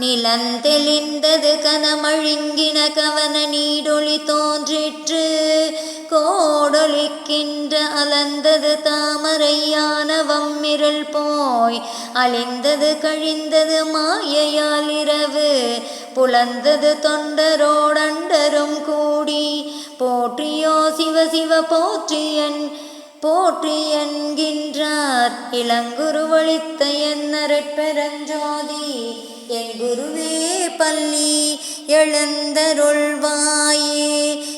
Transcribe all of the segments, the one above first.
நிலந்தெளிந்தது கனமழுங்கின கவன நீடொளி தோன்றிற்று. கோடொலிக்கின்ற அலந்தது தாமரையான வம்மிருள் போய். அழிந்தது கழிந்தது மாயையால் இரவு. புலந்தது தொண்டரோடண்டரும் கூடி. போற்றியோ சிவ சிவ போற்றியன் போற்றி என்கின்றார். இளங்குருவழித்த என்னரட்பெரஞ்சோதி என் குருவே பள்ளி எழுந்தருள்வாயே.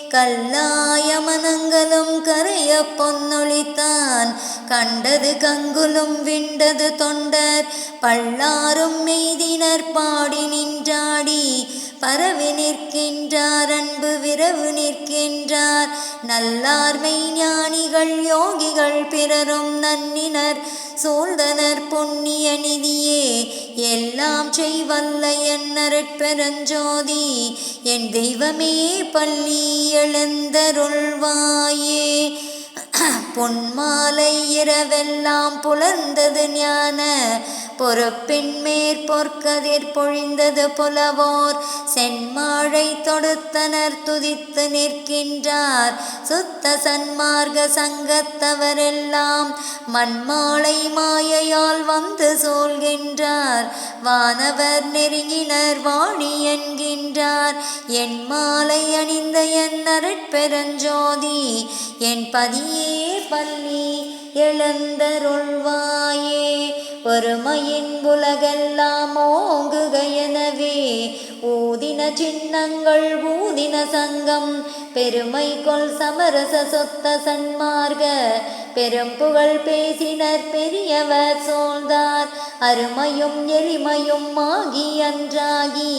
கல்லாய மனங்களும் கரைய பொன்னொழித்தான். கண்டது கங்குலும் விண்டது தொண்டர். பல்லாரும் மெய்தினர் பாடி நின்றாடி. பரவி நிற்கின்றார் அன்பு விரவு நிற்கின்றார். நல்லார்மை ஞானிகள் யோகிகள் பிறரும் நன்னினர். சூழ்ந்தனர் புண்ணிய நிதியே எல்லாம் செய்வல்ல என்னரட்பெரஞ்சோதி என் தெய்வமே பள்ளி எழுந்தருள்வாயே. பொன்மாலை இரவெல்லாம் புலர்ந்தது ஞான. பொறுப்பின் மேற்பொற்கதிர் பொழிந்தது புலவோர். சென்மாழை தொடுத்தனர் துதித்து நிற்கின்றார். சுத்த சன்மார்க்க சங்கத்தவரெல்லாம் மண்மாலை மாயையால் வந்து சூழ்கின்றார் வானவர் நெருங்கினர் வாணி என்கின்றார். என் மாலை அணிந்த என் அருட்பெருஞ்சோதி என் பதியே பள்ளி எழுந்தருள்வாயே. ஒருமையின் உலகெல்லாம் ஓங்குக எனவே ஊதின சின்னங்கள் ஊதின சங்கம் பெருமை கொள் சமரச சொத்த சன்மார்க பெரும் புகழ் பேசினர் பெரியவர் சோழ்ந்தார் அருமையும் எளிமையும் ஆகி அன்றாகி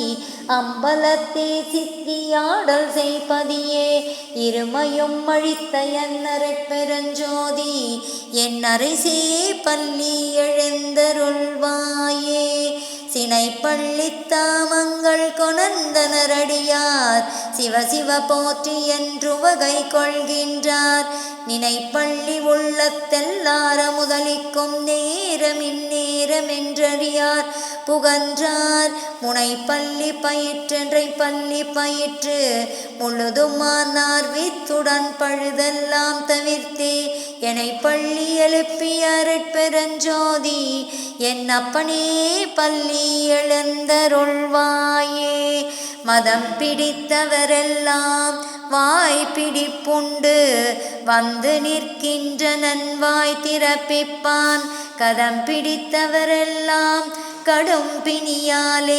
அம்பலத்தே சித்தியாடல் செய்பதியே. இருமையும் அழித்த என்னரை பெருஞ்சோதி என் அரைசே பள்ளி எழுந்தருள்வாயே. சினை பள்ளித்தாமங்கள் கொணர்ந்தனரடியார். சிவ சிவ போற்றி என்று வகை கொள்கின்றார். நினைப்பள்ளி உள்ளத்தெல்லார முதலிக்கும் நேரம் இந்நேரம் என்றறியார். புகன்றார் முனைப்பள்ளி பயிற்றென்றை பள்ளி பயிற்று. முழுதுமானார் வித்துடன் பழுதெல்லாம் தவிர்த்தே. என்னை பள்ளி எழுப்பி அருட்பெருஞ்சோதி என் அப்பனே பள்ளி எழுந்தருள்வாயே. மதம் பிடித்தவரெல்லாம் வாய் பிடிப்புண்டு வந்து நிற்கின்ற நன்வாய் திறப்பிப்பான். கதம் பிடித்தவரெல்லாம் கடும் பிணியாலே